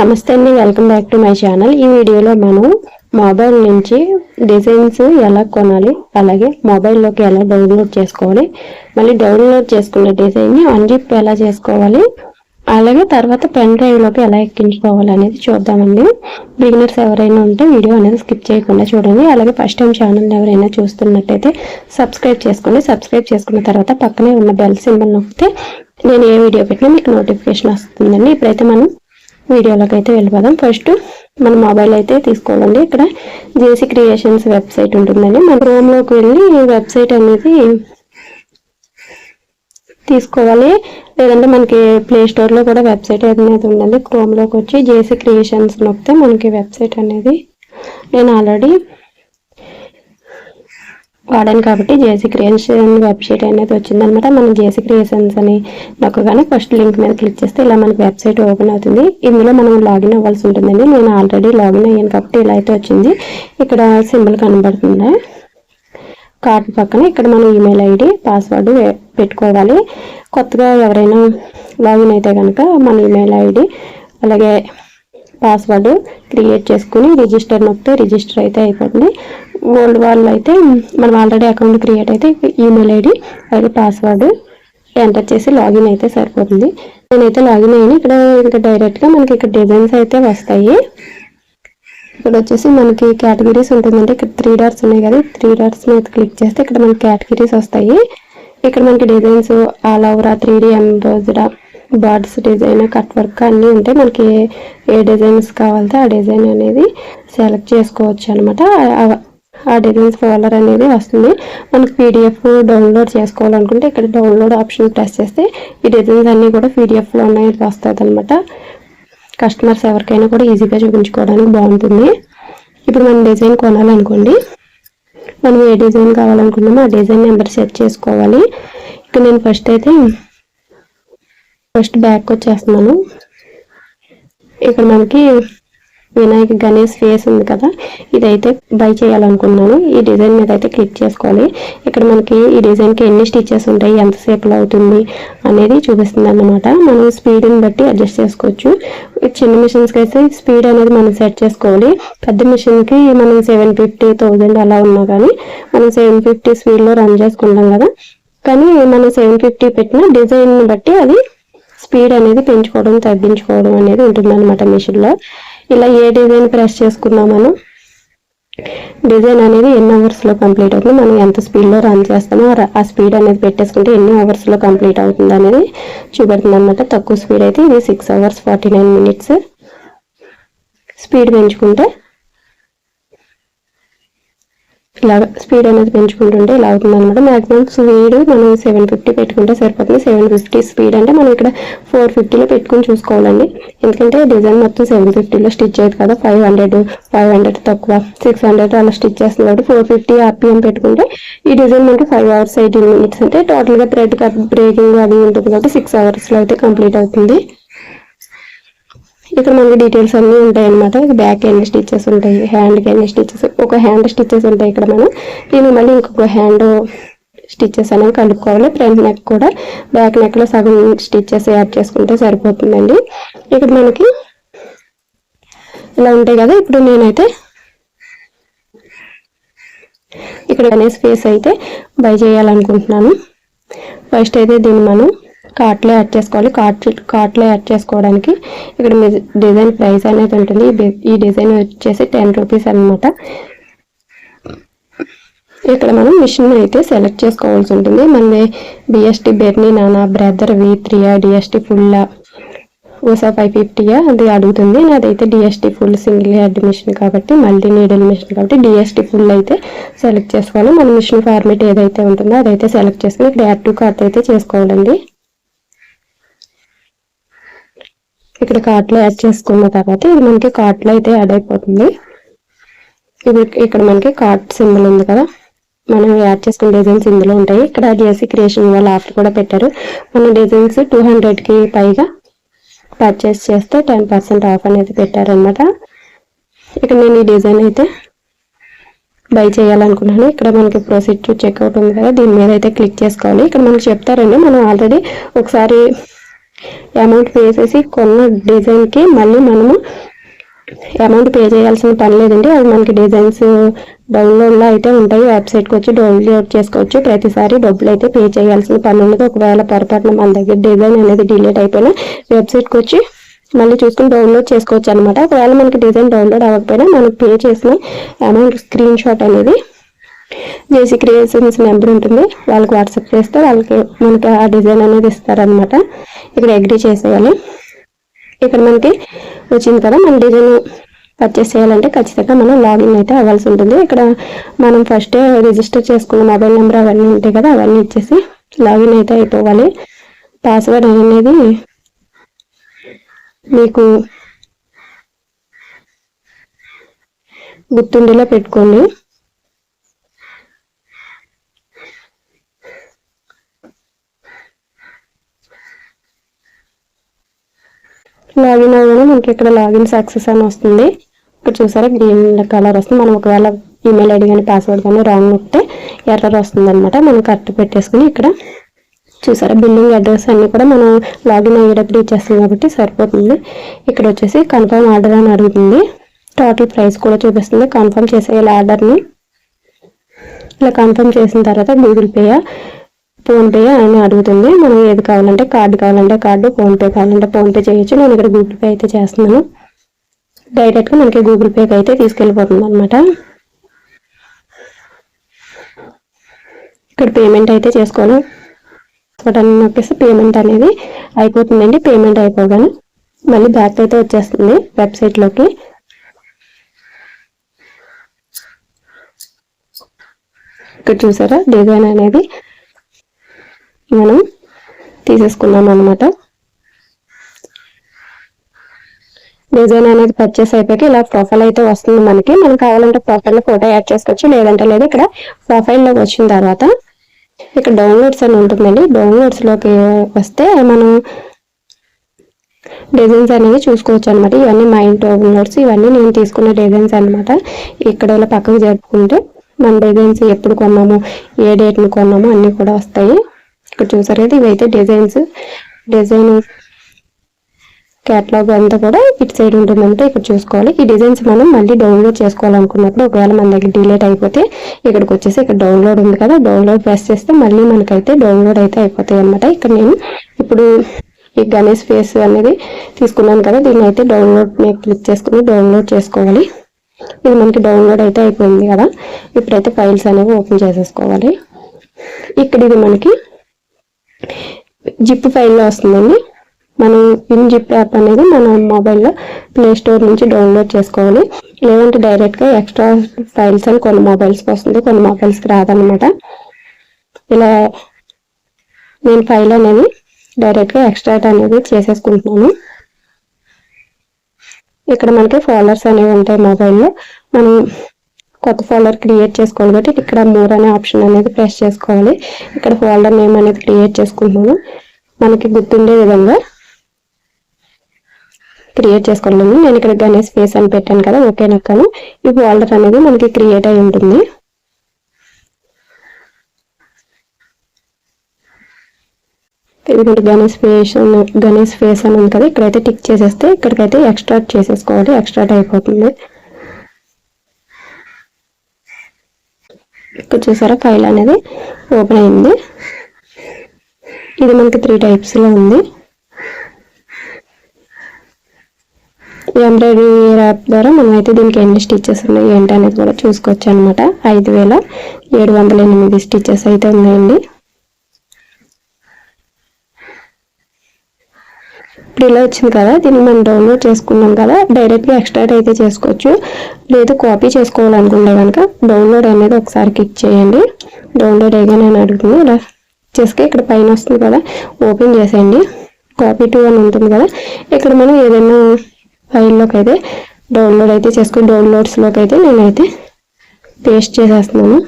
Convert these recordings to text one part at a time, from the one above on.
నమస్తే అండి welcome back to my channel. ఈ వీడియోలో మనం మొబైల్ నుంచి డిజైన్స్ ఎలా కొనాలి అలాగే మొబైల్లోకి ఎలా డౌన్లోడ్ చేసుకోవాలి మళ్ళీ డౌన్లోడ్ చేసుకున్న డిజైన్ని అన్జిప్ ఎలా చేసుకోవాలి అలాగే తర్వాత పెన్ డ్రైవ్లోకి ఎలా ఎక్కించుకోవాలి అనేది చూద్దామండి. బిగినర్స్ ఎవరైనా ఉంటే వీడియో అనేది స్కిప్ చేయకుండా చూడండి. అలాగే ఫస్ట్ టైం ఛానల్ ఎవరైనా చూస్తున్నట్టయితే సబ్స్క్రైబ్ చేసుకోండి. సబ్స్క్రైబ్ చేసుకున్న తర్వాత పక్కనే ఉన్న బెల్ సింబల్ నొక్కితే నేను ఏ వీడియో పెట్టినా మీకు నోటిఫికేషన్ వస్తుందండి. ఇప్పుడైతే మనం వీడియోలోకి అయితే వెళ్ళిపోదాం. ఫస్ట్ మన మొబైల్ అయితే తీసుకోవాలండి. ఇక్కడ జేసీ క్రియేషన్స్ వెబ్సైట్ ఉంటుందండి. మన క్రోమ్లోకి వెళ్ళి ఈ వెబ్సైట్ అనేది తీసుకోవాలి. లేదంటే మనకి ప్లే స్టోర్లో కూడా వెబ్సైట్ అనేది ఉందండి. క్రోమ్లోకి వచ్చి జేసీ క్రియేషన్స్ నొక్కితే మనకి వెబ్సైట్ అనేది నేను ఆల్రెడీ వాడాను కాబట్టి జేసీ క్రియేషన్ వెబ్సైట్ అనేది వచ్చిందనమాట. మనం జేసీ క్రియేషన్స్ అని నొక్కగానే ఫస్ట్ లింక్ మీద క్లిక్ చేస్తే ఇలా మనకి వెబ్సైట్ ఓపెన్ అవుతుంది. ఇందులో మనం లాగిన్ అవ్వాల్సి ఉంటుందండి. నేను ఆల్రెడీ లాగిన్ అయ్యాను కాబట్టి ఇలా అయితే వచ్చింది. ఇక్కడ సింబల్ కనబడుతుంది. కార్డ్ పక్కన ఇక్కడ మన ఈమెయిల్ ఐడి పాస్వర్డ్ పెట్టుకోవాలి. కొత్తగా ఎవరైనా లాగిన్ అయితే కనుక మన ఈమెయిల్ ఐడి అలాగే పాస్వర్డ్ క్రియేట్ చేసుకుని రిజిస్టర్ నొక్కితే రిజిస్టర్ అయితే అయిపోతుంది. ఓల్డ్ వాళ్ళు అయితే మనం ఆల్రెడీ అకౌంట్ క్రియేట్ అయితే ఈమెయిల్ ఐడి అలాగే పాస్వర్డ్ ఎంటర్ చేసి లాగిన్ అయితే సరిపోతుంది. నేనైతే లాగిన్ అయ్యాను. ఇక్కడ ఇంకా డైరెక్ట్గా మనకి ఇక్కడ డిజైన్స్ అయితే వస్తాయి. ఇక్కడ వచ్చేసి మనకి కేటగిరీస్ ఉంటుందంటే ఇక్కడ త్రీ డాట్స్ ఉన్నాయి కదా. త్రీ డాట్స్ మీద క్లిక్ చేస్తే ఇక్కడ మనకి కేటగిరీస్ వస్తాయి. ఇక్కడ మనకి designs all over three D embroidery birds design cut work అన్నీ ఉంటాయి మనకి ఏ డిజైన్స్ కావాలంటే ఆ డిజైన్ అనేది సెలెక్ట్ చేసుకోవచ్చు అనమాట ఆ డిజైన్స్ ఫోల్డర్ అనేది వస్తుంది. మనకు పీడిఎఫ్ డౌన్లోడ్ చేసుకోవాలనుకుంటే ఇక్కడ డౌన్లోడ్ ఆప్షన్ ప్రెస్ చేస్తే ఈ డిజైన్స్ అన్నీ కూడా పీడిఎఫ్లో ఉన్నాయి వస్తుంది అనమాట కస్టమర్స్ ఎవరికైనా కూడా ఈజీగా చూపించుకోవడానికి బాగుంటుంది. ఇప్పుడు మనం డిజైన్ కొనాలనుకోండి. మనం ఏ డిజైన్ కావాలనుకున్నామో ఆ డిజైన్ నెంబర్ సెట్ చేసుకోవాలి. ఇక్కడ నేను ఫస్ట్ అయితే ఫస్ట్ బ్యాక్ వచ్చేస్తున్నాను. ఇక్కడ మనకి వినాయక గణేష్ ఫేస్ ఉంది కదా ఇదైతే బై చేయాలనుకున్నాను. ఈ డిజైన్ మీద అయితే క్లిక్ చేసుకోవాలి. ఇక్కడ మనకి ఈ డిజైన్కి ఎన్ని స్టిచెస్ ఉంటాయి ఎంతసేపులో అవుతుంది అనేది చూపిస్తుంది అన్నమాట మనం స్పీడ్ని బట్టి అడ్జస్ట్ చేసుకోవచ్చు. చిన్న మిషన్స్కి అయితే స్పీడ్ అనేది మనం సెట్ చేసుకోవాలి. పెద్ద మిషన్కి మనం సెవెన్ ఫిఫ్టీ థౌజండ్ అలా ఉన్నా కానీ మనం సెవెన్ ఫిఫ్టీ స్పీడ్లో రన్ చేసుకుంటాం కదా. కానీ మనం సెవెన్ ఫిఫ్టీ పెట్టిన డిజైన్ బట్టి అది స్పీడ్ అనేది పెంచుకోవడం తగ్గించుకోవడం అనేది ఉంటుంది అనమాట మిషన్లో ఇలా ఏ డిజైన్ ప్రెస్ చేసుకున్నా మనం డిజైన్ అనేది ఎన్ని అవర్స్లో కంప్లీట్ అవుతుంది మనం ఎంత స్పీడ్లో రన్ చేస్తామో ఆ స్పీడ్ అనేది పెట్టేసుకుంటే ఎన్ని అవర్స్లో కంప్లీట్ అవుతుంది అనేది చూపెడుతుంది అనమాట తక్కువ స్పీడ్ అయితే ఇది six hours forty nine minutes speed పెంచుకుంటే ఇలా స్పీడ్ అనేది పెంచుకుంటుంటే ఇలా అవుతుంది అనమాట మాక్సిమం స్పీడ్ మనం సెవెన్ ఫిఫ్టీ పెట్టుకుంటే సరిపోతుంది. సెవెన్ ఫిఫ్టీ స్పీడ్ అంటే మనం ఇక్కడ ఫోర్ ఫిఫ్టీలో పెట్టుకుని చూసుకోవాలండి. ఎందుకంటే డిజైన్ మొత్తం సెవెన్ ఫిఫ్టీలో స్టిచ్ అయ్యేది కదా. ఫైవ్ హండ్రెడ్ ఫైవ్ హండ్రెడ్ తక్కువ. సిక్స్ హండ్రెడ్ అలా స్టిచ్ చేస్తుంది కాబట్టి ఫోర్ ఫిఫ్టీ ఆర్పిఎం పెట్టుకుంటే ఈ డిజైన్ మనకి ఫైవ్ అవర్స్ ఎయిటీన్ మినిట్స్ అంటే టోటల్గా థ్రెడ్ బ్రేకింగ్ అది ఉంటుంది కాబట్టి సిక్స్ అవర్స్లో అయితే కంప్లీట్ అవుతుంది. ఇక్కడ మనకి డీటెయిల్స్ అన్నీ ఉంటాయి అనమాట బ్యాక్ ఎన్ని స్టిచ్చెస్ ఉంటాయి హ్యాండ్కి ఎన్ని స్టిచ్చెస్ ఒక హ్యాండ్ స్టిచ్చెస్ ఉంటాయి ఇక్కడ మనం. దీన్ని మళ్ళీ ఇంకొక హ్యాండ్ స్టిచ్చెస్ అనేవి కలుపుకోవాలి. ఫ్రంట్ నెక్ కూడా బ్యాక్ నెక్లో సగం స్టిచ్చెస్ యాడ్ చేసుకుంటే సరిపోతుందండి. ఇక్కడ మనకి ఇలా ఉంటాయి కదా ఇప్పుడు నేనైతే ఇక్కడ గణేష్ ఫేస్ అయితే బై చేయాలనుకుంటున్నాను. ఫస్ట్ అయితే దీన్ని మనం కార్ట్లో యాడ్ చేసుకోవాలి. కార్ట్ కార్ట్లో యాడ్ చేసుకోవడానికి ఇక్కడ మీ డిజైన్ ప్రైస్ అనేది ఉంటుంది. ఈ డిజైన్ వచ్చేసి టెన్ రూపీస్ అనమాట ఇక్కడ మనం మిషన్ అయితే సెలెక్ట్ చేసుకోవాల్సి ఉంటుంది. మనది బిఎస్టీ బెర్నీ నానా బ్రదర్ వి త్రీయా డిఎస్టీ ఫుల్లా ఓసా ఫైవ్ ఫిఫ్టీయా అది అడుగుతుంది. నాదైతే DST full single head machine కాబట్టి మల్టీ నీడల్ మిషన్ కాబట్టి డిఎస్టీ ఫుల్ అయితే సెలెక్ట్ చేసుకోవాలి. మన మిషన్ ఫార్మేట్ ఏదైతే ఉంటుందో అదైతే సెలెక్ట్ చేసుకుని ఇక్కడ యాడ్ టు కార్ట్ అయితే చేసుకోవాలండి. ఇక్కడ కార్ట్లో యాడ్ చేసుకున్న తర్వాత ఇది మనకి కార్ట్లో అయితే యాడ్ అయిపోతుంది. ఇది ఇక్కడ మనకి కార్ట్ సింబల్ ఉంది కదా. మనం యాడ్ చేసుకున్న డిజైన్స్ ఇందులో ఉంటాయి. ఇక్కడ జేసీ క్రియేషన్ వాళ్ళ ఆఫర్ కూడా పెట్టారు. మన డిజైన్స్ టూ హండ్రెడ్కి పైగా పర్చేస్ చేస్తే టెన్ పర్సెంట్ ఆఫ్ అనేది పెట్టారనమాట ఇక్కడ నేను ఈ డిజైన్ అయితే బై చేయాలనుకున్నాను. ఇక్కడ మనకి ప్రొసీడ్ టు చెక్అవుట్ ఉంది కదా. దీని మీద అయితే క్లిక్ చేసుకోవాలి. ఇక్కడ మనకి చెప్తారండి. మనం ఆల్రెడీ ఒకసారి అమౌంట్ పే చేసి కొన్న డిజైన్కి మళ్ళీ మనము అమౌంట్ పే చేయాల్సిన పని లేదండి. అవి మనకి డిజైన్స్ డౌన్లోడ్లో అయితే ఉంటాయి. వెబ్సైట్కి వచ్చి డౌన్లోడ్ చేసుకోవచ్చు. ప్రతిసారి డబ్బులు అయితే పే చేయాల్సిన పని ఉండదు. ఒకవేళ పొరపాటున మన దగ్గర డిజైన్ అనేది డిలీట్ అయిపోయినా వెబ్సైట్కి వచ్చి మళ్ళీ చూసుకుని డౌన్లోడ్ చేసుకోవచ్చు అనమాట ఒకవేళ మనకి డిజైన్ డౌన్లోడ్ అవ్వకపోయినా మనం పే చేసిన అమౌంట్ స్క్రీన్ షాట్ అనేది జేసీ క్రియేషన్స్ నెంబర్ ఉంటుంది. వాళ్ళకి వాట్సాప్ చేస్తే వాళ్ళకి మనకి ఆ డిజైన్ అనేది ఇస్తారనమాట ఇక్కడ అగ్రీ చేసేయాలి. ఇక్కడ మనకి వచ్చింది కదా మన డిజైన్ పర్చేస్ చేయాలంటే ఖచ్చితంగా మనం లాగిన్ అయితే అవ్వాల్సి ఉంటుంది. ఇక్కడ మనం ఫస్ట్ రిజిస్టర్ చేసుకున్న మొబైల్ నెంబర్ అవన్నీ ఉంటాయి కదా అవన్నీ ఇచ్చేసి లాగిన్ అయితే అయిపోవాలి. పాస్వర్డ్ అనేది మీకు గుర్తుండేలా పెట్టుకోండి. లాగిన్ అవ్వగానే మనకి ఇక్కడ లాగిన్ సక్సెస్ అని వస్తుంది. ఇక్కడ చూసారా గ్రీన్ కలర్ వస్తుంది. మనం ఒకవేళ ఈమెయిల్ ఐడి కానీ పాస్వర్డ్ కానీ రాంగ్ ఉంటే ఎర్రర్ వస్తుంది అనమాట మనం కరెక్ట్ పెట్టేసుకుని ఇక్కడ చూసారా బిల్డింగ్ అడ్రస్ అన్నీ కూడా మనం లాగిన్ అయ్యేటప్పుడు ఇచ్చేస్తాం కాబట్టి సరిపోతుంది. ఇక్కడ వచ్చేసి కన్ఫర్మ్ ఆర్డర్ అని అడుగుతుంది. టోటల్ ప్రైస్ కూడా చూపిస్తుంది. కన్ఫర్మ్ చేసేయాలి ఆర్డర్ని ఇలా కన్ఫర్మ్ చేసిన తర్వాత గూగుల్ పే ఫోన్పే అని అడుగుతుంది. మనం ఏది కావాలంటే కార్డు కావాలంటే కార్డు ఫోన్పే కావాలంటే ఫోన్పే చేయొచ్చు. నేను ఇక్కడ గూగుల్ పే అయితే చేస్తున్నాను. డైరెక్ట్గా మనకి గూగుల్ పేకి అయితే తీసుకెళ్ళిపోతుంది అనమాట ఇక్కడ పేమెంట్ అయితే చేసుకోవాలి అని నొక్కేసి పేమెంట్ అనేది అయిపోతుందండి. పేమెంట్ అయిపోగానే మళ్ళీ బ్యాక్ అయితే వచ్చేస్తుంది వెబ్సైట్లోకి ఇక్కడ చూసారా? డిజైన్ అనేది మనం తీసేసుకున్నాం అనమాట డిజైన్ అనేది పర్చేస్ అయిపోయి ఇలా ప్రొఫైల్ అయితే వస్తుంది మనకి. మనం కావాలంటే ప్రొఫైల్ ఫోటో యాడ్ చేసుకోవచ్చు. లేదంటే లేదు ఇక్కడ ప్రొఫైల్లో వచ్చిన తర్వాత ఇక్కడ డౌన్లోడ్స్ అని ఉంటుందండి. డౌన్లోడ్స్లోకి వస్తే మనం డిజైన్స్ అనేవి చూసుకోవచ్చు అనమాట ఇవన్నీ మైండ్ డౌన్లోడ్స్ ఇవన్నీ నేను తీసుకున్న డిజైన్స్ అనమాట ఇక్కడ ఇలా పక్కకు జరుపుకుంటే మన డిజైన్స్ ఎప్పుడు కొన్నాము ఏ డేట్ని కొన్నాము అన్నీ కూడా వస్తాయి. ఇక్కడ చూసారు కదా ఇవైతే డిజైన్స్. డిజైన్ క్యాటలాగ్ అంతా కూడా ఇటు సైడ్ ఉంటుందంటే ఇక్కడ చూసుకోవాలి. ఈ డిజైన్స్ మనం మళ్ళీ డౌన్లోడ్ చేసుకోవాలనుకున్నప్పుడు ఒకవేళ మన దగ్గర డిలేట్ అయిపోతే ఇక్కడికి వచ్చేసి ఇక్కడ డౌన్లోడ్ ఉంది కదా డౌన్లోడ్ ప్రెస్ చేస్తే మళ్ళీ మనకైతే డౌన్లోడ్ అయితే అయిపోతాయి అనమాట ఇక్కడ నేను ఇప్పుడు ఈ గణేష్ ఫేస్ అనేది తీసుకున్నాను కదా దీన్ని అయితే డౌన్లోడ్ నేను క్లిక్ చేసుకుని డౌన్లోడ్ చేసుకోవాలి. ఇది మనకి డౌన్లోడ్ అయితే అయిపోయింది కదా. ఇప్పుడైతే ఫైల్స్ అనేవి ఓపెన్ చేసేసుకోవాలి. ఇక్కడ ఇది మనకి జిప్ ఫైల్లో వస్తుందండి. మనం ఇన్ జిప్ యాప్ అనేది మన మొబైల్లో ప్లే స్టోర్ నుంచి డౌన్లోడ్ చేసుకోవాలి. లేదంటే డైరెక్ట్గా ఎక్స్ట్రా ఫైల్స్ అని కొన్ని మొబైల్స్కి వస్తుంది. కొన్ని మొబైల్స్కి రాదనమాట ఇలా నేను ఫైల్ అనేది డైరెక్ట్గా ఎక్స్ట్రాక్ట్ అనేది చేసేసుకుంటున్నాను. ఇక్కడ మనకి ఫోల్డర్స్ అనేవి ఉంటాయి మొబైల్లో మనం కొత్త ఫోల్డర్ క్రియేట్ చేసుకోవాలి కాబట్టి ఇక్కడ మోర్ అనే ఆప్షన్ అనేది ప్రెస్ చేసుకోవాలి. ఇక్కడ ఫోల్డర్ నేమ్ అనేది క్రియేట్ చేసుకుంటున్నాను. మనకి గుర్తుండే విధంగా క్రియేట్ చేసుకోండి నేను ఇక్కడ గణేష్ ఫేస్ అని పెట్టాను కదా ఓకే నక్కను ఈ ఫోల్డర్ అనేది మనకి క్రియేట్ అయి ఉంటుంది. ఇదిగోండి గణేష్ ఫేస్ గణేష్ ఫేస్ అని ఉంది కదా ఇక్కడైతే టిక్ చేసేస్తే ఇక్కడికైతే ఎక్స్ట్రాక్ట్ చేసేసుకోవాలి ఎక్స్ట్రాక్ట్ అయిపోతుంది. ఇక్కడ చూసారా ఫైల్ అనేది ఓపెన్ అయింది. ఇది మనకి త్రీ టైప్స్లో ఉంది. ఎంబ్రాయిడరీ యాప్ ద్వారా మనం అయితే దీనికి ఎన్ని స్టిచ్చెస్ ఉన్నాయి ఏంటి అనేది కూడా చూసుకోవచ్చు అనమాట ఐదు వేల ఏడు వందల ఎనిమిది స్టిచ్చెస్ అయితే ఉన్నాయండి. ఇప్పుడు ఇలా వచ్చింది కదా దీన్ని మనం డౌన్లోడ్ చేసుకున్నాం కదా డైరెక్ట్గా ఎక్స్ట్రాక్ట్ అయితే చేసుకోవచ్చు. లేదు కాపీ చేసుకోవాలనుకుంటే కనుక డౌన్లోడ్ అనేది ఒకసారి క్లిక్ చేయండి. డౌన్లోడ్ అయ్యాగా నేను అడుగుతుంది ఇలా ఇక్కడ పైన వస్తుంది కదా ఓపెన్ చేసేయండి. కాపీ టూ అని ఉంటుంది కదా ఇక్కడ మనం ఏదైనా ఫైల్లోకి అయితే డౌన్లోడ్ అయితే చేసుకుని డౌన్లోడ్స్లోకి అయితే నేనైతే పేస్ట్ చేసేస్తున్నాను.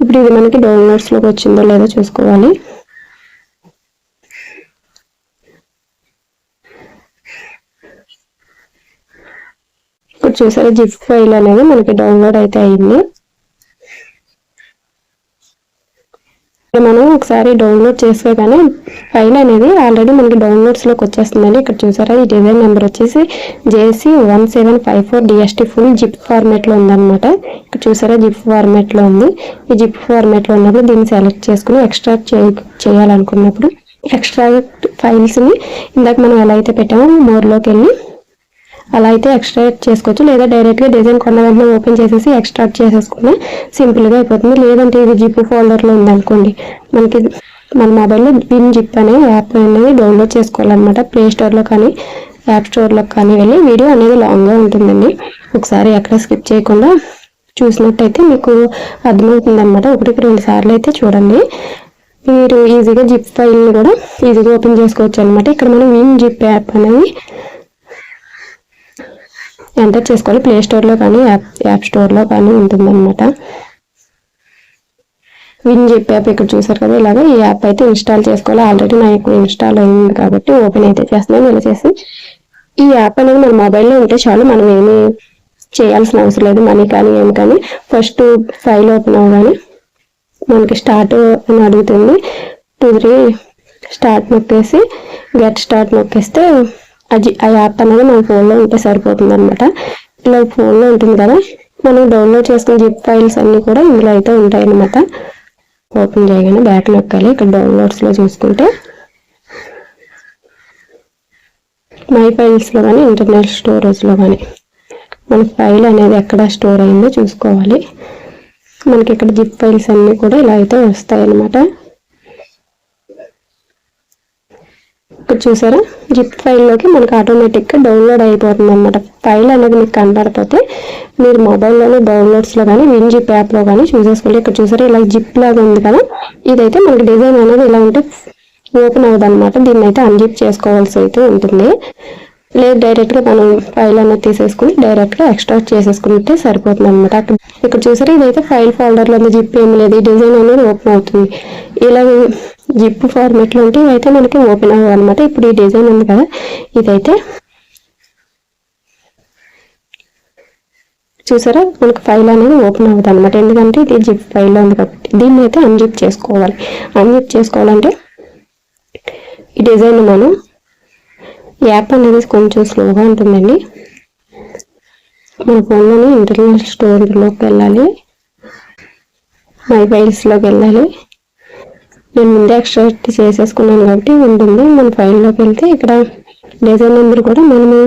ఇప్పుడు ఇది మనకి డౌన్లోడ్స్లోకి వచ్చిందో లేదో చూసుకోవాలి ఇప్పుడు చూసారా జిప్ ఫైల్ అనేది మనకి డౌన్లోడ్ అయితే అయింది. మనం ఒకసారి డౌన్లోడ్ చేసుకోగానే ఫైల్ అనేది ఆల్రెడీ మనకి డౌన్లోడ్స్లోకి వచ్చేస్తుందండి. ఇక్కడ చూసారా? ఈ డిజైన్ నెంబర్ వచ్చేసి JC one seven five four DST full zip ఫార్మేట్లో ఉందన్నమాట. ఇక్కడ చూసారా? జిప్ ఫార్మేట్లో ఉంది. ఈ జిప్ ఫార్మేట్లో ఉన్నప్పుడు దీన్ని సెలెక్ట్ చేసుకుని ఎక్స్ట్రాక్ట్ చేయాలనుకున్నప్పుడు ఎక్స్ట్రాక్ట్ ఫైల్స్ని ఇందాక మనం ఎలా అయితే పెట్టామో మోర్లోకి వెళ్ళి అలా అయితే ఎక్స్ట్రాక్ట్ చేసుకోవచ్చు. లేదా డైరెక్ట్గా డిజైన్ కొన్న వెంటనే ఓపెన్ చేసేసి ఎక్స్ట్రాక్ట్ చేసేసుకుని సింపుల్గా అయిపోతుంది. లేదంటే ఇది జిప్ ఫోల్డర్లో ఉందనుకోండి మనకి మన మొబైల్లో విన్ జిప్ అనే యాప్ అనేది డౌన్లోడ్ చేసుకోవాలన్నమాట. ప్లే స్టోర్లో కానీ యాప్ స్టోర్లో కానీ వెళ్ళి వీడియో అనేది లాంగ్గా ఉంటుందండి. ఒకసారి ఎక్కడ స్కిప్ చేయకుండా చూసినట్టయితే మీకు అర్థమవుతుంది అనమాట ఒకటికి రెండు సార్లు అయితే చూడండి. మీరు ఈజీగా జిప్ ఫైల్ని కూడా ఈజీగా ఓపెన్ చేసుకోవచ్చు అనమాట ఇక్కడ మనం విన్ జిప్ యాప్ అనేది ఎంటర్ చేసుకోవాలి. ప్లే స్టోర్లో కానీ యాప్ యాప్ స్టోర్లో కానీ ఉంటుందన్నమాట. విన్ జిప్ యాప్ ఇక్కడ చూసారు కదా ఇలాగ ఈ యాప్ అయితే ఇన్స్టాల్ చేసుకోవాలి. ఆల్రెడీ నాకు ఇన్స్టాల్ అయింది కాబట్టి ఓపెన్ అయితే చేస్తున్నాను ఇలా చేసి ఈ యాప్ అనేది మన మొబైల్లో ఉంటే చాలు మనం ఏమి చేయాల్సిన అవసరం లేదు. మనీ కానీ ఏమి కానీ. ఫస్ట్ ఫైల్ ఓపెన్ అవ్వగానే మనకి స్టార్ట్ అని అడుగుతుంది. టూ త్రీ స్టార్ట్ నొక్కేసి గెట్ స్టార్ట్ నొక్కేస్తే అది ఆ యాప్ అనేది మన ఫోన్లో ఉంటే సరిపోతుంది అనమాట ఇలా ఫోన్లో ఉంటుంది కదా మనం డౌన్లోడ్ చేసుకున్న జిప్ ఫైల్స్ అన్నీ కూడా ఇందులో అయితే ఉంటాయి అనమాట ఓపెన్ చేయగానే బ్యాట్ నొక్కాలి ఇక్కడ డౌన్లోడ్స్లో చూసుకుంటే. మై ఫైల్స్లో కానీ ఇంటర్నల్ స్టోరేజ్లో కానీ మన ఫైల్ అనేది ఎక్కడ స్టోర్ అయిందో చూసుకోవాలి. మనకి ఇక్కడ జిప్ ఫైల్స్ అన్నీ కూడా ఇలా అయితే వస్తాయి అన్నమాట ఇక్కడ చూసారా? జిప్ ఫైల్లోకి మనకు ఆటోమేటిక్గా డౌన్లోడ్ అయిపోతుంది అనమాట ఫైల్ అనేది మీకు కనబడిపోతే మీరు మొబైల్లోనే డౌన్లోడ్స్లో కానీ విన్ జిప్ యాప్లో కానీ చూసేసుకోండి ఇక్కడ చూసారా? ఇలా జిప్ లాగా ఉంది కదా? ఇదైతే మనకి డిజైన్ అనేది ఇలా ఉంటే ఓపెన్ అవ్వదు అనమాట దీన్ని అయితే అన్జిప్ చేసుకోవాల్సి అయితే ఉంటుంది. లేదు డైరెక్ట్గా మనం ఫైల్ అనేది తీసేసుకుని డైరెక్ట్గా ఎక్స్ట్రాక్ట్ చేసేసుకుంటే సరిపోతుంది అనమాట అక్కడ ఇక్కడ చూసారా ఇదైతే ఫైల్ ఫోల్డర్లో ఉంది జిప్ ఏమి లేదు ఈ డిజైన్ అనేది ఓపెన్ అవుతుంది. ఇలా జిప్ ఫార్మేట్లో ఉంటే ఇవైతే మనకి ఓపెన్ అవ్వాలన్నమాట ఇప్పుడు ఈ డిజైన్ ఉంది కదా ఇదైతే చూసారా మనకు ఫైల్ అనేది ఓపెన్ అవ్వదు అనమాట ఎందుకంటే ఇది జిప్ ఫైల్లో ఉంది కాబట్టి. దీన్ని అయితే అన్జిప్ చేసుకోవాలి. అన్జిప్ చేసుకోవాలంటే ఈ డిజైన్ మనం యాప్ అనేది కొంచెం స్లోగా ఉంటుందండి. మన ఫోన్లోని ఇంటర్నల్ స్టోరేజ్లోకి వెళ్ళాలి. మై ఫైల్స్లోకి వెళ్ళాలి. నేను ముందే ఎక్స్ట్రాక్ట్ చేసేసుకున్నాను కాబట్టి ఉంటుంది. మన ఫైల్లోకి వెళ్తే ఇక్కడ డిజైన్ నెంబర్ కూడా మనము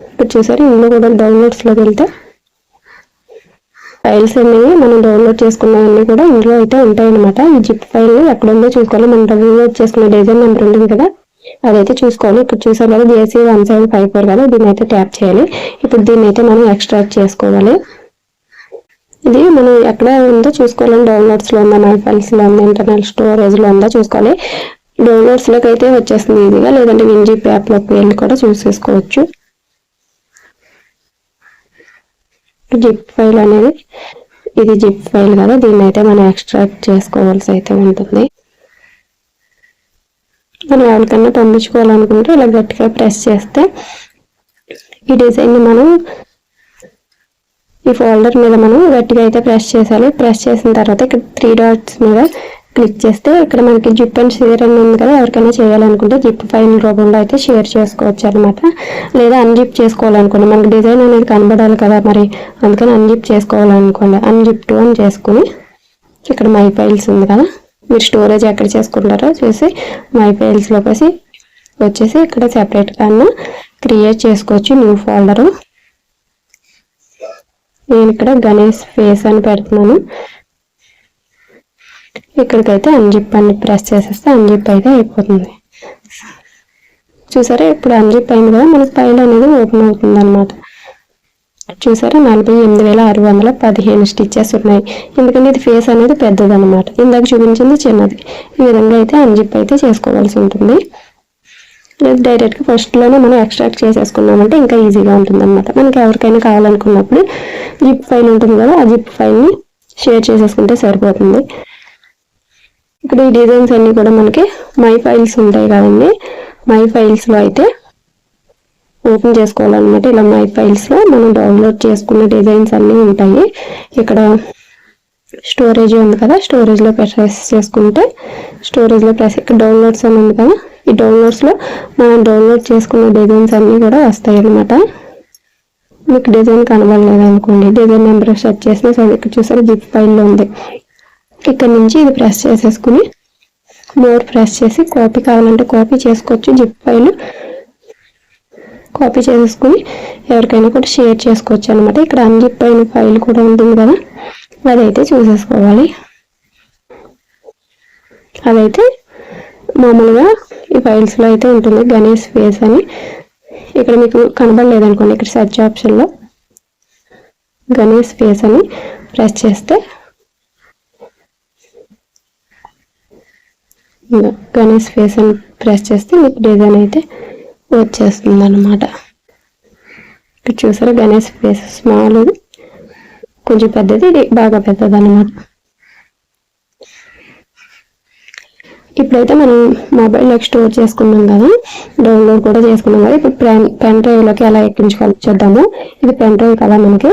ఇప్పుడు చూసారు ఇందులో కూడా డౌన్లోడ్స్లోకి వెళ్తే ఫైల్స్ అనేవి మనం డౌన్లోడ్ చేసుకున్నవన్నీ కూడా ఇందులో అయితే ఉంటాయన్నమాట. ఈ జిప్ ఫైల్ ఎక్కడ ఉందో చూసుకోవాలి. మనం డౌన్లోడ్ చేసుకున్న డిజైన్ నెంబర్ ఉంటుంది కదా అదైతే చూసుకోవాలి. ఇక్కడ చూసాం కదా JC one seven five four కదా దీన్ని అయితే ట్యాప్ చేయాలి. ఇప్పుడు దీన్ని అయితే మనం ఎక్స్ట్రాక్ట్ చేసుకోవాలి. ఇది మనం ఎక్కడ ఉందో చూసుకోవాలి డౌన్లోడ్స్లో ఉందా మై ఫైల్స్లో ఉందా ఇంటర్నల్ స్టోరేజ్లో ఉందా చూసుకోవాలి. డౌన్లోడ్స్లోకి అయితే వచ్చేస్తుంది ఈజీగా. లేదంటే విన్జిప్ యాప్లోకి వెళ్ళి కూడా చూసేసుకోవచ్చు. జిప్ ఫైల్ అనేది ఇది జిప్ ఫైల్ కదా దీన్ని అయితే మనం ఎక్స్ట్రాక్ట్ చేసుకోవాల్సి అయితే ఉంటుంది. మనం ఎవరికన్నా పంపించుకోవాలనుకుంటే ఇలా గట్టిగా ప్రెస్ చేస్తే ఈ డిజైన్ మనం ఈ ఫోల్డర్ మీద మనం గట్టిగా అయితే ప్రెస్ చేసాలి ప్రెస్ చేసిన తర్వాత ఇక్కడ త్రీ డాట్స్ మీద క్లిక్ చేస్తే ఇక్కడ మనకి జిప్ అండ్ షేర్ అని ఉంది కదా ఎవరికైనా చేయాలనుకుంటే జిప్ ఫైల్ రూపంలో అయితే షేర్ చేసుకోవచ్చు అనమాట లేదా అన్జిప్ చేసుకోవాలనుకోండి. మనకి డిజైన్ అనేది కనబడాలి కదా మరి. అందుకని అన్జిప్ చేసుకోవాలనుకోండి. అన్జిప్ టూ అని చేసుకుని ఇక్కడ మై ఫైల్స్ ఉంది కదా. మీరు స్టోరేజ్ ఎక్కడ చేసుకుంటారో చూసి మై ఫైల్స్లోకి వచ్చి వచ్చేసి ఇక్కడ సెపరేట్గా క్రియేట్ చేసుకోవచ్చు న్యూ ఫోల్డరు నేను ఇక్కడ గణేష్ ఫేస్ అని పెడుతున్నాను. ఇక్కడికైతే అంజిప్ అని ప్రెస్ చేసేస్తే అంజిప్ అయితే అయిపోతుంది. చూసారా? ఇప్పుడు అంజిప్ అయింది కదా మనకి ఫైల్ అనేది ఓపెన్ అవుతుంది అనమాట చూసారా? నలభై ఎనిమిది వేల ఆరు వందల పదిహేను స్టిచ్చెస్ ఉన్నాయి. ఎందుకంటే ఇది ఫేస్ అనేది పెద్దది అనమాట ఇందాక చూపించింది చిన్నది. ఈ విధంగా అయితే అంజిప్ అయితే చేసుకోవాల్సి ఉంటుంది. లేదు డైరెక్ట్గా ఫస్ట్లోనే మనం ఎక్స్ట్రాక్ట్ చేసేసుకున్నామంటే ఇంకా ఈజీగా ఉంటుంది అనమాట మనకి ఎవరికైనా కావాలనుకున్నప్పుడు జిప్ ఫైల్ ఉంటుంది కదా ఆ జిప్ ఫైల్ని షేర్ చేసేసుకుంటే సరిపోతుంది. ఇక్కడ ఈ డిజైన్స్ అన్నీ కూడా మనకి మై ఫైల్స్ ఉంటాయి కదండి. మై ఫైల్స్లో అయితే ఓపెన్ చేసుకోవాలన్నమాట. ఇలా మై ఫైల్స్లో మనం డౌన్లోడ్ చేసుకున్న డిజైన్స్ అన్నీ ఉంటాయి. ఇక్కడ స్టోరేజ్ ఉంది కదా స్టోరేజ్లో ప్రెస్ చేసుకుంటే స్టోరేజ్లో ప్రెస్ ఇక్కడ డౌన్లోడ్స్ అని ఉంది కదా ఈ డౌన్లోడ్స్లో మనం డౌన్లోడ్ చేసుకున్న డిజైన్స్ అన్నీ కూడా వస్తాయి అన్నమాట. మీకు డిజైన్ కనబడలేదు అనుకోండి డిజైన్ నెంబర్ సెట్ చేసినా సరే ఇక్కడ చూసారు జిప్ ఫైల్లో ఉంది. ఇక్కడ నుంచి ఇది ప్రెస్ చేసేసుకుని మోర్ ప్రెస్ చేసి కాపీ కావాలంటే కాపీ చేసుకోవచ్చు జిప్ ఫైల్ కాపీ చేసేసుకుని ఎవరికైనా కూడా షేర్ చేసుకోవచ్చు అనమాట ఇక్కడ అన్జిప్ అయిన ఫైల్ కూడా ఉంటుంది కదా అదైతే చూసేసుకోవాలి. అదైతే మామూలుగా ఈ ఫైల్స్లో అయితే ఉంటుంది గణేష్ ఫేస్ అని. ఇక్కడ మీకు కనబడలేదు అనుకోండి ఇక్కడ సెర్చ్ ఆప్షన్లో గణేష్ ఫేస్ అని ప్రెస్ చేస్తే గణేష్ ఫేస్ అని ప్రెస్ చేస్తే మీకు డిజైన్ అయితే వచ్చేస్తుంది అనమాట ఇక్కడ చూసారా గణేష్ ఫేస్ స్మాల్ కొంచెం పెద్దది ఇది బాగా పెద్దది అనమాట ఇప్పుడైతే మనం మొబైల్లోకి స్టోర్ చేసుకున్నాం కదా డౌన్లోడ్ కూడా చేసుకున్నాం కదా. ఇప్పుడు పెన్ పెన్ డ్రైవ్లోకి ఎలా ఎక్కించుకోవాలి చూద్దాము. ఇది పెన్ డ్రైవ్ కదా మనకి.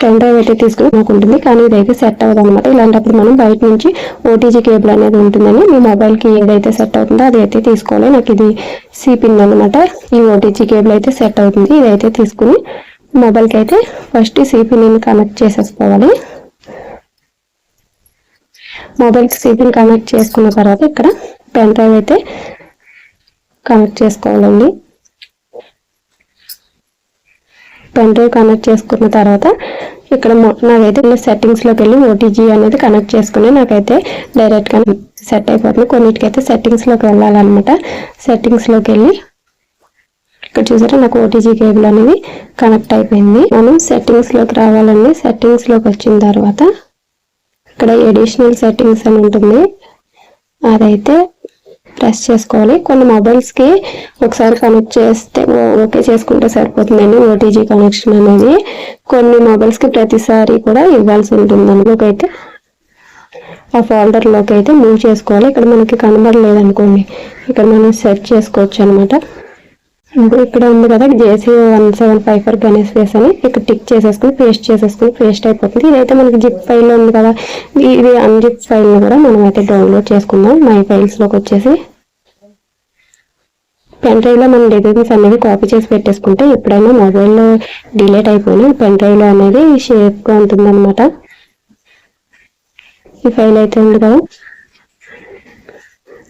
పెన్ డ్రైవ్ అయితే తీసుకుంటుంది కానీ ఇదైతే సెట్ అవ్వదు అనమాట ఇలాంటప్పుడు మనం బయట నుంచి ఓటీజీ కేబుల్ అనేది ఉంటుందని మీ మొబైల్కి ఏదైతే సెట్ అవుతుందో అది అయితే తీసుకోవాలి. నాకు ఇది సి పిన్ అనమాట ఈ ఓటీజీ కేబుల్ అయితే సెట్ అవుతుంది. ఇదైతే తీసుకుని మొబైల్కి అయితే ఫస్ట్ సిపిన్ కనెక్ట్ చేసేసుకోవాలి. మొబైల్కి సిపిన్ కనెక్ట్ చేసుకున్న తర్వాత ఇక్కడ పెన్ డ్రైవ్ అయితే కనెక్ట్ చేసుకోవాలండి. పెన్ డ్రైవ్ కనెక్ట్ చేసుకున్న తర్వాత ఇక్కడ నాకైతే సెట్టింగ్స్లోకి వెళ్ళి ఓటీజీ అనేది కనెక్ట్ చేసుకుని నాకైతే డైరెక్ట్గా సెట్ అయిపోతుంది. కొన్నిటికైతే సెట్టింగ్స్లోకి వెళ్ళాలన్నమాట. సెట్టింగ్స్లోకి వెళ్ళి ఇక్కడ చూసారా నాకు ఓటీజీ కేబుల్ అనేది కనెక్ట్ అయిపోయింది. మనం సెట్టింగ్స్లోకి రావాలండి. సెట్టింగ్స్లోకి వచ్చిన తర్వాత ఇక్కడ ఎడిషనల్ సెట్టింగ్స్ అని ఉంటుంది. అదైతే ప్రెస్ చేసుకోవాలి. కొన్ని మొబైల్స్కి ఒకసారి కనెక్ట్ చేస్తే ఓకే చేసుకుంటే సరిపోతుందండి. ఓటీజీ కనెక్షన్ అనేది. కొన్ని మొబైల్స్కి ప్రతిసారి కూడా ఇవ్వాల్సి ఉంటుంది అందులోకైతే ఆ ఫోల్డర్లోకి అయితే మూవ్ చేసుకోవాలి. ఇక్కడ మనకి కనబడలేదు అనుకోండి ఇక్కడ మనం సెర్చ్ చేసుకోవచ్చు అనమాట ఇక్కడ ఉంది కదా JC one seven five four Ganesh face అని. ఇక్కడ టిక్ చేసేసుకుని పేస్ట్ చేసేసుకుని పేస్ట్ అయిపోతుంది. ఇదైతే మనకి జిప్ ఫైల్ ఉంది కదా. ఇది అన్జిప్ ఫైల్ కూడా మనం అయితే డౌన్లోడ్ చేసుకుందాం. మై ఫైల్స్లోకి వచ్చేసి. పెన్ డ్రైవ్లో మనం డిజైన్స్ అనేది కాపీ చేసి పెట్టేసుకుంటే ఎప్పుడైనా మొబైల్లో డిలేట్ అయిపోయినా పెన్ డ్రైవ్లో అనేది షేప్గా ఉంటుంది అనమాట ఈ ఫైల్ అయితే ఉంది కదా.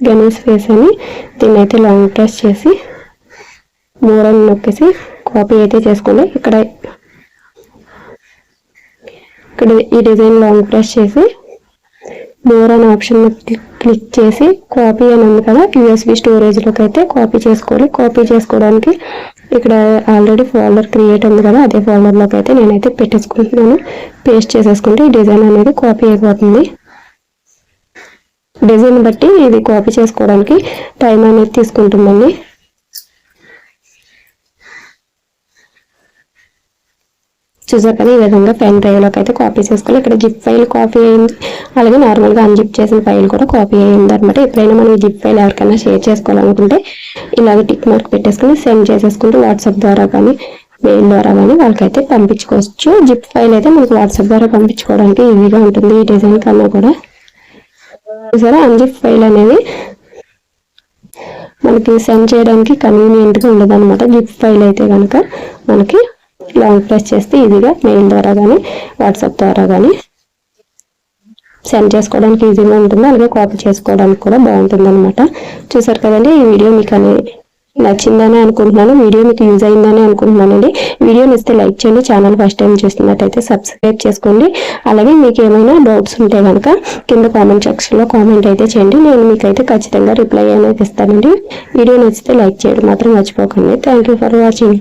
గణేష్ ఫేస్ అని. దీన్ని అయితే లాంగ్ ప్రెస్ చేసి. మోర్ అని నొక్కేసి కాపీ అయితే చేసుకోండి ఇక్కడ ఇక్కడ ఈ డిజైన్ లాంగ్ ప్రెస్ చేసి మోర్ అనే ఆప్షన్ క్లిక్ చేసి కాపీ అని ఉంది కదా యూఎస్బి స్టోరేజ్లోకి అయితే కాపీ చేసుకోవాలి. కాపీ చేసుకోవడానికి ఇక్కడ ఆల్రెడీ ఫోల్డర్ క్రియేట్ ఉంది కదా అదే ఫోల్డర్లోకి అయితే నేనైతే పెట్టేసుకుంటున్నాను. పేస్ట్ చేసేసుకుంటే ఈ డిజైన్ అనేది కాపీ అయిపోతుంది. డిజైన్ బట్టి ఇది కాపీ చేసుకోవడానికి టైం అనేది తీసుకుంటుందండి. చూసారు కదా ఈ విధంగా పెన్ డ్రైవ్లోకి అయితే కాపీ చేసుకోవాలి ఇక్కడ జిప్ ఫైల్ కాపీ అయింది. అలాగే నార్మల్గా అన్జిప్ చేసిన ఫైల్ కూడా కాపీ అయింది అనమాట ఎప్పుడైనా మనం ఈ జిప్ ఫైల్ ఎవరికైనా షేర్ చేసుకోవాలనుకుంటే ఇలాగ టిక్ మార్క్ పెట్టేసుకుని సెండ్ చేసేసుకుంటే వాట్సాప్ ద్వారా కానీ మెయిల్ ద్వారా కానీ వాళ్ళకైతే పంపించుకోవచ్చు. జిప్ ఫైల్ అయితే మనకు వాట్సాప్ ద్వారా పంపించుకోవడానికి ఈజీగా ఉంటుంది. ఈ డిజైన్ కన్నా కూడా. చూసారా అన్జిప్ ఫైల్ అనేది మనకి సెండ్ చేయడానికి కన్వీనియంట్గా ఉండదు అనమాట జిప్ ఫైల్ అయితే కనుక మనకి లాంగ్ ప్రెస్ చేస్తే ఈజీగా మెయిల్ ద్వారా కానీ వాట్సాప్ ద్వారా కానీ సెండ్ చేసుకోవడానికి ఈజీగా ఉంటుంది. అలాగే కాపీ చేసుకోవడానికి కూడా బాగుంటుంది అనమాట చూసారు కదండి ఈ వీడియో మీకు అనేది నచ్చిందని అనుకుంటున్నాను. వీడియో మీకు యూజ్ అయిందని అనుకుంటున్నానండి. వీడియో ఇస్తే లైక్ చేయండి. ఛానల్ ఫస్ట్ టైం చూస్తున్నట్టయితే సబ్స్క్రైబ్ చేసుకోండి. అలాగే మీకు ఏమైనా డౌట్స్ ఉంటే కనుక కింద కామెంట్ సెక్షన్లో కామెంట్ అయితే చేయండి. నేను మీకైతే ఖచ్చితంగా రిప్లై అనేది ఇస్తానండి. వీడియో నచ్చితే లైక్ చేయడం మాత్రం మర్చిపోకండి. Thank for watching